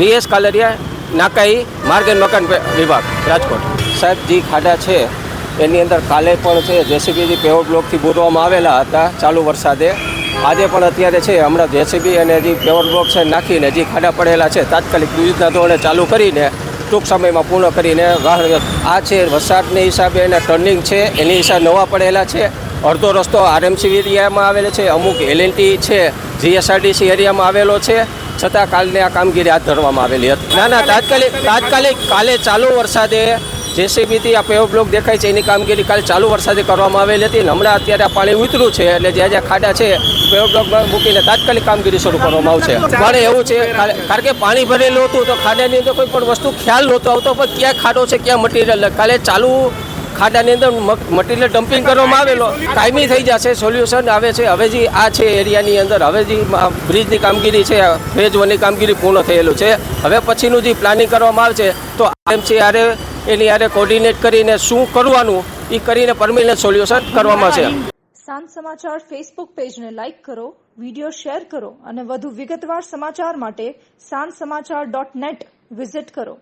VS Kalariya, નાકાઈ, માર્ગ and મકાન વિભાગ, રાજકોટ. સાહેબ, જે ખાડા છે. એની અંદર કાલે પણ છે જેસીબીથી પેવર બ્લોકથી બોરવામાં આવેલા હતા. ચાલુ વરસાદે. આજે પણ અત્યારે છે, હમણાં જેસીબી અને જે પેવર બ્લોક છે, નાખીને જે ખાડા પડેલા છે, તાત્કાલિક યુદ્ધના ધોરણે ચાલુ કરીને, ટૂંક સમયમાં પૂર્ણ કરીને વાહન આ છે, વરસાદને હિસાબે એના ટર્નિંગ છે, એની હિસાબે નવા પડેલા છે. અડધો રસ્તો આરએમસી એરિયામાં આવેલો છે, અમુક એલએનટી છે, જીએસઆરટીસી એરિયામાં આવેલો છે. છતાં કાલને આ કામગીરી હાથ ધરવામાં આવેલી હતી. ના ના, તાત્કાલિક તાત્કાલિક કાલે ચાલુ વરસાદે જેસીબીથી આ પેવ બ્લોક દેખાય છે, એની કામગીરી કાલે ચાલુ વરસાદે કરવામાં આવેલી હતી. હમણાં અત્યારે આ પાણી ઉતર્યું છે, એટલે જ્યાં જ્યાં ખાડા છે પેવ બ્લોક મૂકીને તાત્કાલિક કામગીરી શરૂ કરવામાં આવશે. પણ એવું છે કારણ કે પાણી ભરેલું હતું, તો ખાડાની અંદર કોઈ પણ વસ્તુ ખ્યાલ નહોતો આવતો, પણ ક્યાં ખાડો છે, ક્યાં મટીરિયલ કાલે ચાલુ ખાડાની અંદર મટીરિયલ ડમ્પિંગ કરવામાં આવેલો. કાયમી થઈ જશે સોલ્યુશન આવે છે. હવે જે આ છે એરિયાની અંદર, હવે જે બ્રિજની કામગીરી છે ફેઝ વનની કામગીરી પૂર્ણ થયેલું છે. હવે પછીનું જે પ્લાનિંગ કરવામાં આવશે, તો આરએમસી આરે એની આરે કોર્ડિનેટ કરીને શું કરવાનું એ કરીને પરમિનન્ટ સોલ્યુશન કરવામાં છે સાંજ સમાચાર ફેસબુક પેજને લાઇક કરો વીડિયો શેર કરો અને વધુ વિગતવાર સમાચાર માટે સાંજ સમાચાર ડોટ નેટ વિઝિટ કરો.